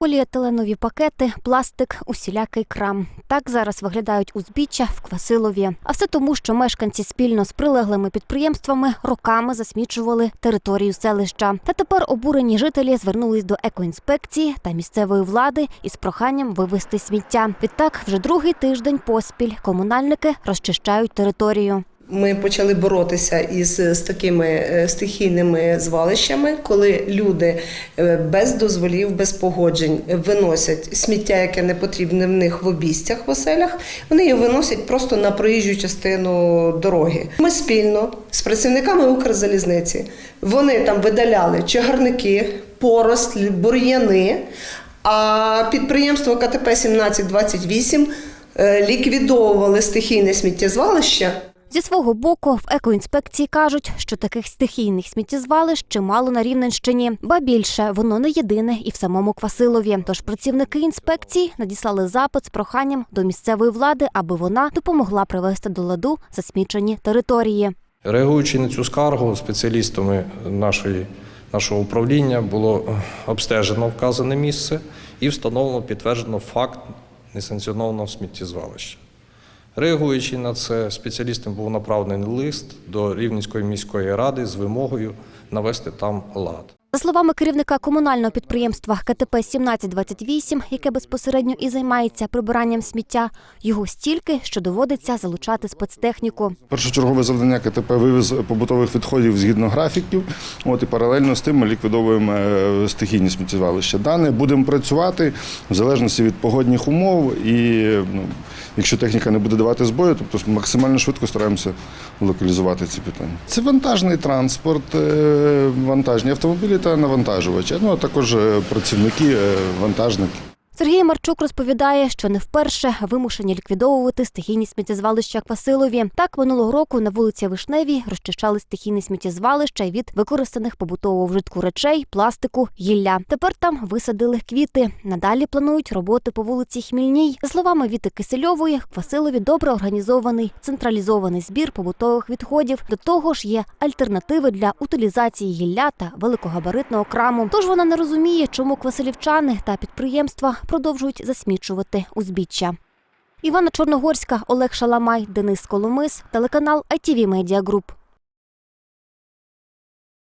Поліетиленові пакети, пластик, усілякий крам. Так зараз виглядають узбіччя в Квасилові. А все тому, що мешканці спільно з прилеглими підприємствами роками засмічували територію селища. Та тепер обурені жителі звернулись до екоінспекції та місцевої влади із проханням вивезти сміття. Відтак, вже другий тиждень поспіль комунальники розчищають територію. Ми почали боротися із з такими е, стихійними звалищами, коли люди е, без дозволів, без погоджень виносять сміття, яке не потрібне в них в обійстях в оселях. Вони його виносять просто на проїжджу частину дороги. Ми спільно з працівниками Укрзалізниці вони там видаляли чагарники, порослі, бур'яни. А підприємство КТП 1728 е, ліквідовували стихійне сміттєзвалище. Зі свого боку, в екоінспекції кажуть, що таких стихійних сміттєзвалищ чимало на Рівненщині, ба більше воно не єдине і в самому Квасилові. Тож працівники інспекції надіслали запит з проханням до місцевої влади, аби вона допомогла привести до ладу засмічені території. Реагуючи на цю скаргу, спеціалістами нашої, нашого управління було е, обстежено вказане місце і встановлено підтверджено факт несанкціонованого сміттєзвалища. Реагуючи на це, спеціалістам був направлений лист до Рівненської міської ради з вимогою навести там лад. За словами керівника комунального підприємства КТП 1728, яке безпосередньо і займається прибиранням сміття, його стільки, що доводиться залучати спецтехніку. Першочергове завдання КТП вивіз побутових відходів згідно графіків. От і паралельно з тим ми ліквідовуємо е, стихійні сміттєзвалища. Дане будемо працювати в залежності від погодних умов. І ну, якщо техніка не буде давати збою, тобто максимально швидко стараємося локалізувати ці питання. Це вантажний транспорт, е, вантажні автомобілі та навантажувачі. Ну а також е, працівники, е, вантажники. Сергій Марчук розповідає, що не вперше вимушені ліквідовувати стихійні сміттєзвалища Квасилові. Так минулого року на вулиці Вишневій розчищали стихійні сміттєзвалища від використаних побутового вжитку речей, пластику, гілля. Тепер там висадили квіти. Надалі планують роботи по вулиці Хмільній. За словами Віти Кисельової, Квасилові добре організований централізований збір побутових відходів. До того ж, є альтернативи для утилізації гілля та великогабаритного краму. Тож вона не розуміє, чому квасилівчани та підприємства продовжують засмічувати узбіччя. Івана Чорногорська, Олег Шаламай, Денис Коломис, телеканал ITV Media Group.